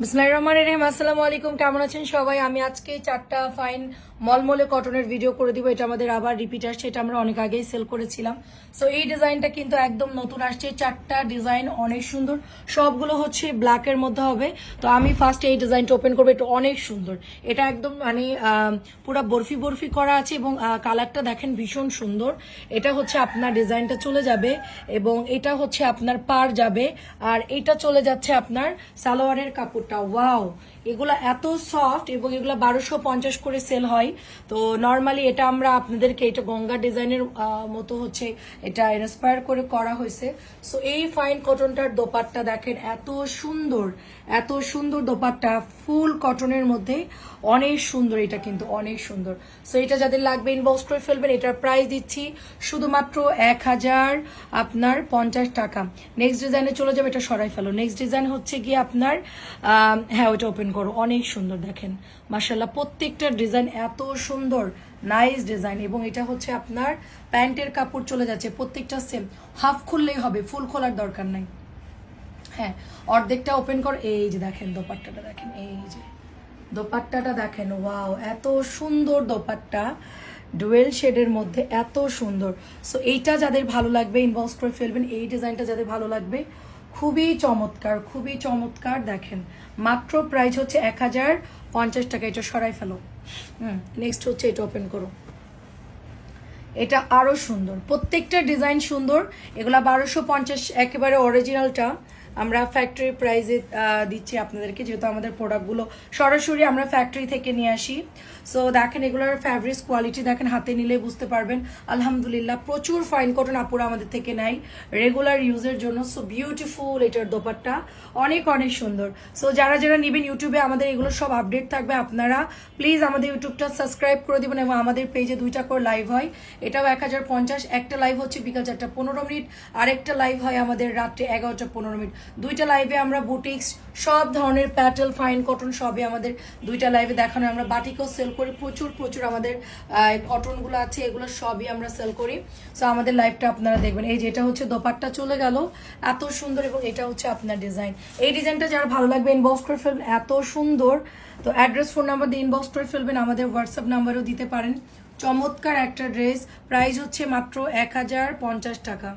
আসসালামু আলাইকুম, কেমন আছেন সবাই? আমি চারটা ফাইন মলমলে কটনের ভিডিও করে দিব, এটা আমাদের আবার রিপিট আসছে আমরা অনেক আগেই সেল করেছিলাম। সো এই ডিজাইনটা কিন্তু একদম নতুন আসছে, চারটা ডিজাইন অনেক সুন্দর, সবগুলো হচ্ছে ব্ল্যাকের মধ্যে হবে। তো আমি ফার্স্ট এই ডিজাইনটা ওপেন করব, এটা অনেক সুন্দর। এটা একদম মানে পুরা বরফি বরফি করা আছে এবং কালারটা দেখেন ভীষণ সুন্দর। এটা হচ্ছে আপনার ডিজাইনটা চলে যাবে এবং এটা হচ্ছে আপনার পার যাবে, আর এটা চলে যাচ্ছে আপনার সালোয়ারের কাপড়টা ওয়াও। এগুলো এত সফট এবং এগুলো বারোশো পঞ্চাশ করে সেল হয়। তো নর্মালি এটা আমরা আপনাদেরকে এটা গঙ্গা ডিজাইনের মতো হচ্ছে এটা ইন্সপায়ার করে করা হয়েছে। সো এই ফাইন কটনটার দোপাট্টা দেখেন, এত সুন্দর এত সুন্দর দোপাট্টা, ফুল কটনের মধ্যে অনেক সুন্দর এটা কিন্তু, অনেক সুন্দর। সো এটা যাদের লাগবে ইনবক্স করে ফেলবেন, এটার প্রাইস দিচ্ছি শুধুমাত্র এক হাজার আপনার পঞ্চাশ টাকা। নেক্সট ডিজাইনে চলে যাবে, এটা সরাই ফেলো। নেক্সট ডিজাইন হচ্ছে গিয়ে আপনার হ্যাঁ ওইটা ওপেন করো। অনেক সুন্দর দেখেন। মার্শাল্লাহ প্রত্যেকটা ডিজাইন এত সুন্দর। নাইস ডিজাইন এবং এটা হচ্ছে আপনার প্যান্টের কাপড় চলে যাচ্ছে। প্রত্যেকটা সেম হাফ খুললেই হবে ফুল খোলার দরকার নাই। হ্যাঁ অর্ধেকটা ওপেন কর। এই যে দেখেন, দোপাট্টাটা দেখেন, এই যে। দোপাট্টাটা দেখেন ওয়াও এত সুন্দর দোপাট্টা। ডুয়েল শেডের মধ্যে এত সুন্দর। সো এইটা যাদের ভালো লাগবে ইনবক্স করে ফেলবেন। এই ডিজাইনটা যাদের ভালো লাগবে খুবই চমৎকার খুবই চমৎকার, দেখেন। মাত্র প্রাইস হচ্ছে এক হাজার পঞ্চাশ টাকা, এটা সরাই ফেলো। হুম নেক্সট হচ্ছে এটা ওপেন করো। এটা আরও সুন্দর, প্রত্যেকটা ডিজাইন সুন্দর। এগুলা বারোশো পঞ্চাশ, একেবারে অরিজিনালটা আমরা ফ্যাক্টরি প্রাইজে দিচ্ছি আপনাদেরকে, যেহেতু আমাদের প্রোডাক্টগুলো সরাসরি আমরা ফ্যাক্টরি থেকে নিয়ে আসি। সো দেখেন এগুলোর ফ্যাব্রিক্স কোয়ালিটি দেখেন, হাতে নিলে বুঝতে পারবেন। আলহামদুলিল্লাহ, প্রচুর ফাইন কটন আপুরা আমাদের থেকে নেয় রেগুলার ইউজের জন্য। সো বিউটিফুল এটার দোপাট্টা, অনেক অনেক সুন্দর। সো যারা যারা নেবেন ইউটিউবে আমাদের এগুলো সব আপডেট থাকবে। আপনারা প্লিজ আমাদের ইউটিউবটা সাবস্ক্রাইব করে দিবেন এবং আমাদের পেজে দুইটা করে লাইভ হয়। এটাও এক হাজার পঞ্চাশ। একটা লাইভ হচ্ছে বিকাল চারটা পনেরো মিনিট। আরেকটা লাইভ হয় আমাদের রাত্রে এগারোটা পনেরো মিনিট। দুইটা লাইভে আমরা বুটিক্স সব ধরনের প্যাটেল ফাইন কটন সবই আমাদের দুইটা লাইভে দেখানো আমরা বাটিকও সেল করি, প্রচুর প্রচুর আমাদের কটনগুলো আছে, এগুলো সবই আমরা সেল করি। সো আমাদের লাইভটা আপনারা দেখবেন। এই যে এটা হচ্ছে দোপাট্টা চলে গেল। এত সুন্দর এবং এটা হচ্ছে আপনার ডিজাইন এই ডিজাইনটা যারা ভালো লাগবে ইনবক্স করে ফেলবেন। এত সুন্দর। তো অ্যাড্রেস ফোন নাম্বার দিয়ে ইনবক্স করে ফেলবেন। আমাদের হোয়াটসঅ্যাপ নাম্বারও দিতে পারেন। চমৎকার একটা ড্রেস প্রাইস হচ্ছে মাত্র এক হাজার পঞ্চাশ টাকা।